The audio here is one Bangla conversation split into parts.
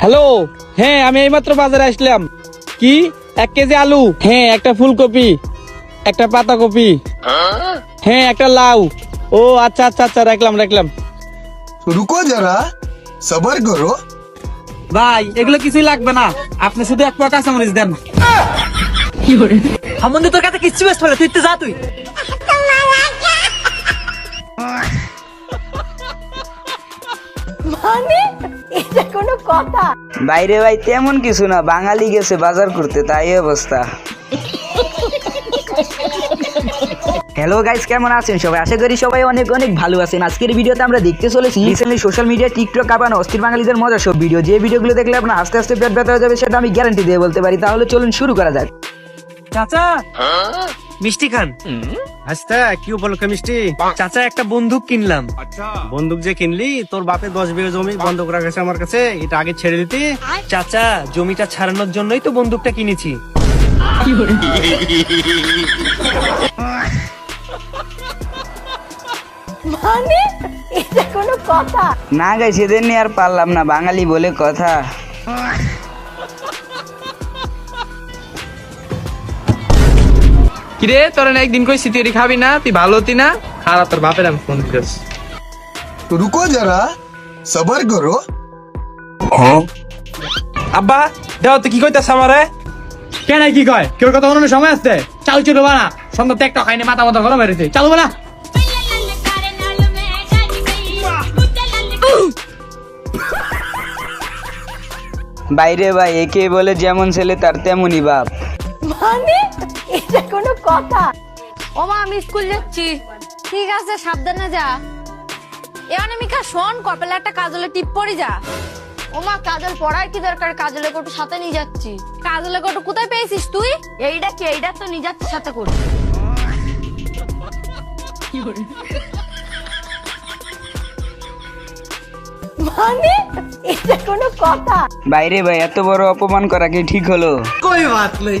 হ্যালো? হ্যাঁ আমি এইমাত্র বাজারে আসলাম। কি? এক কেজি আলু? হ্যাঁ একটা ফুলকপি একটা পাতাকপি। হ্যাঁ একটা লাউ। ও আচ্ছা আচ্ছা আচ্ছা রাখলাম রাখলাম। রুকো যারা সবার করো। ভাই এগুলো কিছুই লাগবে না। আপনি শুধু এক পাকা কাঁচামরিচ দেন। কি করে আমাদের তোর কাছে কিচ্ছু ব্যস্ত তুই তো যা তুই। কোনো কথা। বাইরে ভাই তেমন কিছু না বাঙালি গেছে বাজার করতে তাই অবস্থা। হ্যালো গাইস কেমন আছেন সবাই? আশা করি সবাই অনেক অনেক ভালো আছেন। আজকের ভিডিওতে আমরা দেখতে চলেছি রিসেন্টলি সোশ্যাল মিডিয়া টিকটক কাপানো অস্থির বাঙালিদের মজার সব ভিডিও যে ভিডিওগুলো দেখলে আপনার আস্তে আস্তে পেট ব্যথা হয়ে যাবে সেটা আমি গ্যারান্টি দিয়ে বলতে পারি। তাহলে চলুন শুরু করা যাক। চাচা! মিষ্টি খান? আচ্ছা কি উপলক্ষে মিষ্টি? চাচা একটা বন্দুক কিনলাম। বন্দুক যে কিনলি তোর বাপে দশ বিঘা জমি বন্ধক রাখেছে আমার কাছে এটা আগে ছেড়ে দিতি। চাচা জমিটা ছাড়ানোর জন্যই তো বন্দুকটা কিনেছি। মানে? এটা কোনো কথা। না গাই সেদিন নিয়ে আর পারলাম না বাঙালি বলে কথা। কিরে তোর একদিন কইছি তুই খাবি না তুই ভালো হতি না? খারাপ তোর বাপের আমি ফোন দিতেছি। তো রুকো যারা সবার করো। হ্যাঁ। আব্বা দাও তো কি কইতাছ আমারে? কেন কি কয়? কেউ কথা অন্য সময় আসতে চাল চলো বানা সন্ধ্যা তো একটা খাইনি মাথা মাথা গরম বেরিয়েছে চালু না বাইরে ভাই একে বলে যেমন ছেলে তার তেমনই বাপ। মানে? এটা কোনো কথা? ও মা আমি স্কুল যাচ্ছি। ঠিক আছে সাবধানে যা। এ অনামিকা শোন কপালে একটা কাজলে টিপ পরে যা। ওমা কাজল পড়ার কি দরকার? কাজলে কটু সাথে নিয়ে যাচ্ছি। কাজলে কটু কোথায় পেয়েছিস তুই? এইটা কি এইটা তো নিয়ে যাচ্ছি সাথে করে। মানে? এটা কোনো কথা? বাইরে ভাই এত বড় অপমান করা কি ঠিক হলো? কই বাত নেই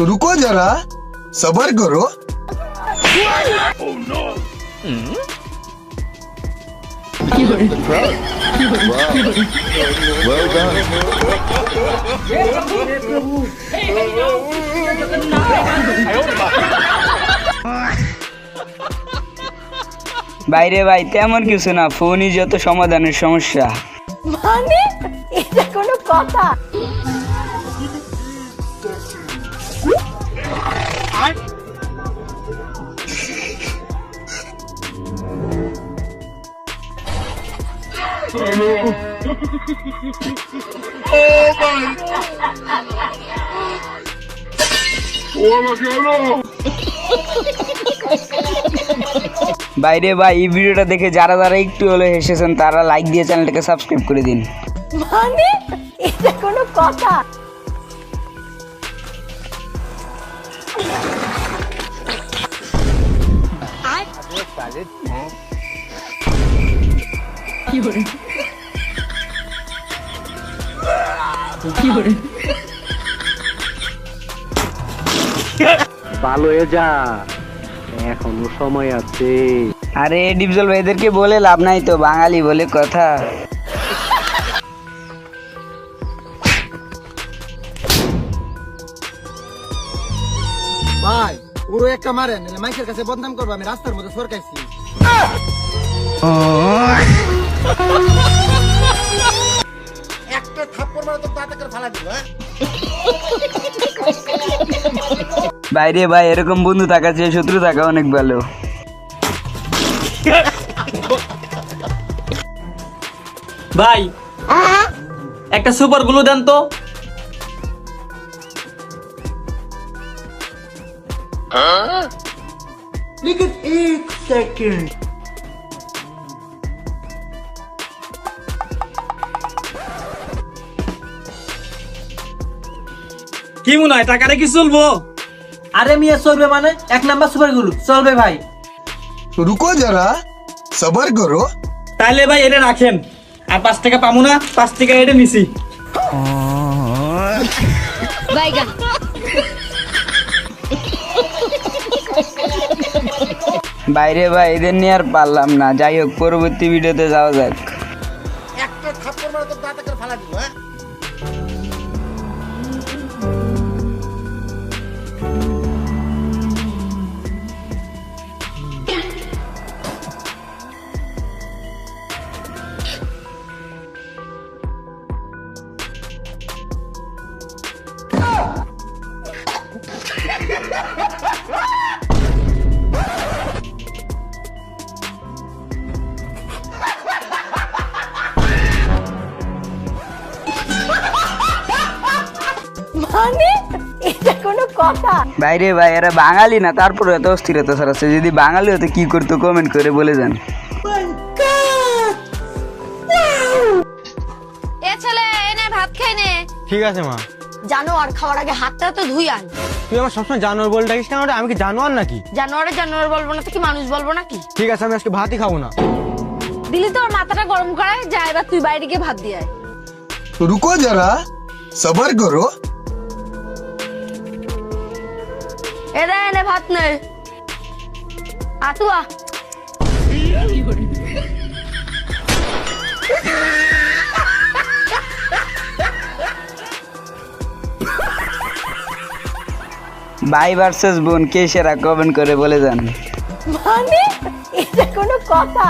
रुको जरा सबर करो বাইরে ভাই তেমন কিছু না ফোনই যত সমাধানের সমস্যা মানে এটা কোনো কথা বাইরে ভাই এই ভিডিওটা দেখে যারা যারা একটু হলে হেসেছেন তারা লাইক দিয়ে চ্যানেলটাকে সাবস্ক্রাইব করে দিন। মানে? এটা কোনো কথা? ভালো হয়ে যা। এখনও সময় আছে। আরে ডিপজল ভাইদেরকে বলে লাভ নাই তো বাঙালি বলে কথা। ভাই পুরো একটা মারেন মাইকের কাছে বদনাম করব আমি রাস্তার মধ্যে সরকাইছি। একটা থাপ্পড় মারা তো করে ফালা দিব হ্যাঁ? বাইরে ভাই এরকম বন্ধু থাকা চেয়ে শত্রু থাকা অনেক ভালো। ভাই একটা সুপার গ্লু দেন তো। কি মনে হয় টাকাটা কি চলবো? আরে মিয়া চলবে মানে? এক নাম্বার সুপার গুরু চলবে ভাই। রুকো যারা সবার করো। তাহলে ভাই এটা রাখেন। আর পাঁচ টাকা পামু না পাঁচ টাকা এটা নিছি। বাইগা। বাইরে এদের নিয়ে আর পারলাম না। যাই হোক পরবর্তী ভিডিওতে যাওয়া যাক। একটা থাপ্পড় মারা তো করে ফেলা দিব হ্যাঁ? কথা। বাইরে ভাই এরা বাঙালি না তারপরে এত অস্থিরতা যদি বাঙালি কি করতো কমেন্ট করে বলে যান। এ এনে ভাত খাই নে। ঠিক আছে মা। জানোয়ার খাওয়ার আগে হাতটা তো ধুই আন। তুই আমার সবসময় জানোয়ার বলে ডাকিস কেন আমি কি জানোয়ার নাকি? জানোয়ারে জানোয়ার বলব না তো কি মানুষ বলব নাকি? ঠিক আছে আমি আজকে ভাতই খাব না। দিলি তোর মাথাটা গরম করায় যা এবার তুই বাইরে গিয়ে ভাত দিয়ে আয়। রুকো যারা সবার করো। এরা এনে ভাত নে। আতুয়া। ভাই ভার্সেস বোন কে সেরা কমেন্ট করে বলে যান মানে? এটা কোনো কথা।